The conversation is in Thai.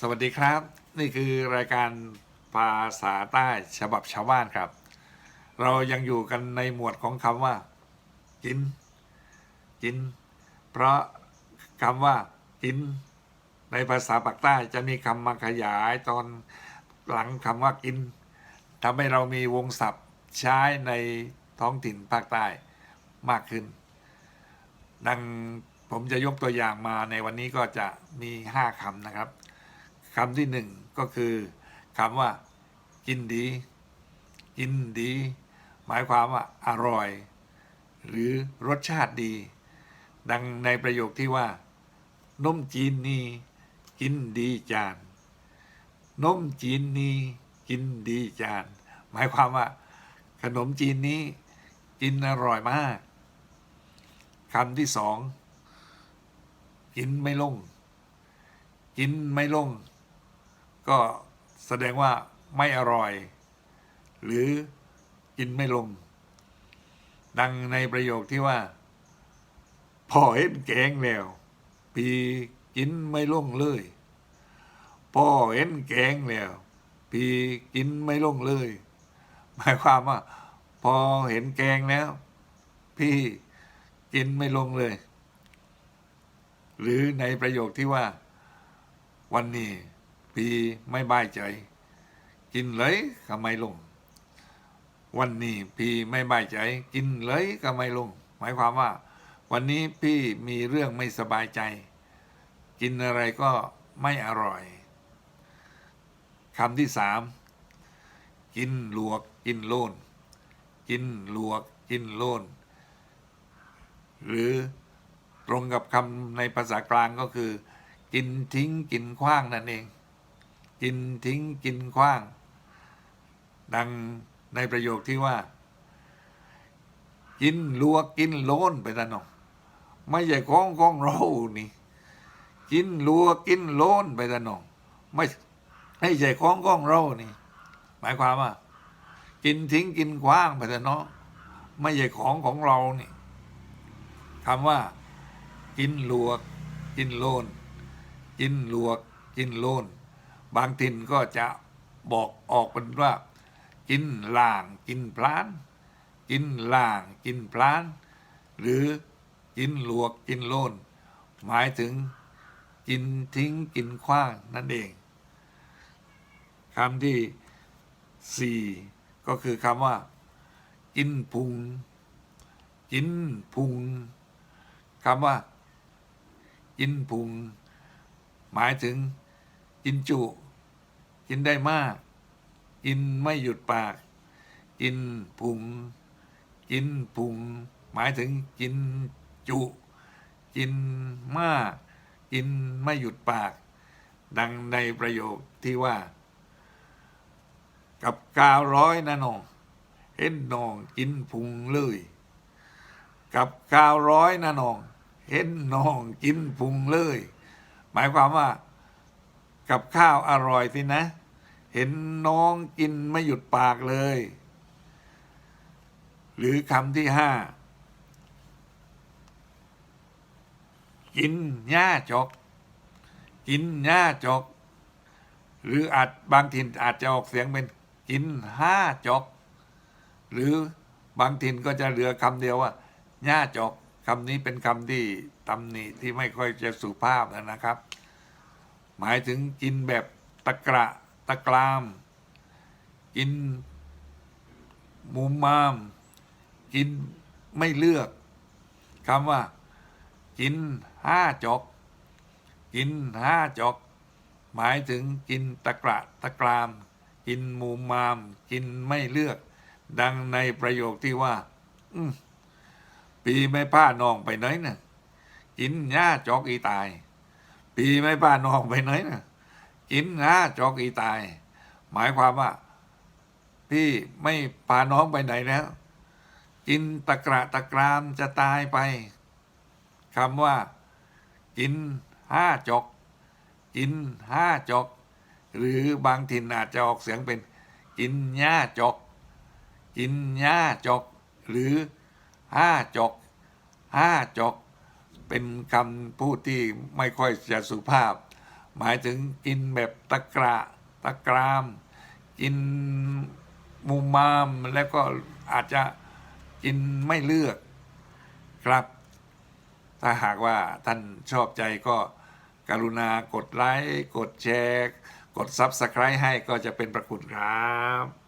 สวัสดีครับ นี่คือรายการภาษาใต้ฉบับชาวบ้านครับ เรายังอยู่กันในหมวดของคำว่า กิน กิน เพราะคำว่า กิน ในภาษาปากใต้จะมีคำมาขยายตอนหลังคำว่ากินทำให้เรามีวงศัพท์ใช้ในท้องถิ่นภาคใต้มากขึ้น ดังผมจะยกตัวอย่างมาในวันนี้ก็จะมีห้าคำนะครับ คำที่หนึ่งก็คือคำว่า กินดี กินดี หมายความว่าอร่อย หรือรสชาติดี ดังในประโยคที่ว่า นมจีนนี่กินดีจาน นมจีนนี่กินดีจาน หมายความว่า ขนมจีนนี้ กินอร่อยมากคำที่สองกินไม่ลง กินไม่ลง ก็แสดงว่าไม่อร่อย หรือกินไม่ลง ดังในประโยคที่ว่าพ่อเห็นแกงแล้ว ปีกินไม่ลงเลยพ่อเห็นแกงแล้ว ปีกินไม่ลงเลย หมายความว่า พอเห็นแกงแล้ว พี่กินไม่ลงเลย หรือในประโยคที่ว่า วันนี้ พีไม่บายใจ กินเลยก็ไม่ลง วันนี้พี่ไม่บายใจ กินเลยก็ไม่ลง หมายความว่า วันนี้พี่มีเรื่องไม่สบายใจ กินอะไรก็ไม่อร่อยคำที่สามกินหลวกกินโลน กินหลวกกินโลน หรือตรงกับคำในภาษากลางก็คือ กินทิ้งกินขว้างนั่นเอง กินทิ้งกินขว้าง ดังในประโยคที่ว่า กินลวกกินโลนไปตะนองไม่ใช่ของของเรานี่ กินลวกกินโลนไปตะนองไม่ไม่ใช่ของของเรานี่ หมายความว่า กินทิ้งกินขว้างไปต่เนาะไม่ใช่ของของเรานี่คำว่า กินลวก กินโลนกินลวก กินโลน บางถิ่นก็จะบอกออกเป็นว่า กินล่างกินพลาน กินล่างกินพลาน หรือกินหลวกกินโลน หมายถึงกินทิ้งกินขว้างนั่นเองคำที่สี่ก็คือคำว่า กินพุง กินพุงคำว่า กินพุง หมายถึง กินจุ กินได้มาก กินไม่หยุดปาก กินพุง กินพุง หมายถึงกินจุ กินมาก กินไม่หยุดปาก ดังในประโยคที่ว่า กับกาวร้อยนะน้องเห็นน้องกินพุงเลย กับกาวร้อยนะน้องเห็นน้องกินพุงเลย หมายความว่า กับข้าวอร่อยสินะ เห็นน้องกินไม่หยุดปากเลย หรือคำที่ห้ากินหญ้าจอก กินหญ้าจอก หรืออาจบางถิ่นอาจจะออกเสียงเป็นกินห้าจอก หรือบางถิ่นก็จะเหลือคำเดียวว่าหญ้าจอกคำนี้เป็นคำที่ตำหนิที่ไม่ค่อยจะสุภาพนะครับ หมายถึงกินแบบตะกระตะกราม กินมุมมาม กินไม่เลือกคำว่า กินห้าจอก กินห้าจอก หมายถึงกินตะกระตะกราม กินมุมมาม กินไม่เลือก ดังในประโยคที่ว่าปีไม่ป้าน้องไปไหนน่ะกินหญ้าจอกอีตาย ปีไม่ป้าน้องไปไหนนะกินหญ้าจอกอีตาย หมายความว่า พี่ไม่พาน้องไปไหนแล้ว กินตะกระตะกรามจะตายไปคำว่า กินห้าจอก กินห้าจอก หรือบางถิ่นอาจจะออกเสียงเป็น กินหญ้าจอก กินหญ้าจอก หรือห้าจอกห้าจอก เป็นคำพูดที่ไม่ค่อยจะสุภาพ หมายถึงกินแบบตะกระตะกราม กินมุมมามแล้วก็อาจจะกินไม่เลือกครับ ถ้าหากว่าท่านชอบใจก็กรุณากดไลค์ กดแชร์ กด Subscribe ให้ก็จะเป็นประคุณครับ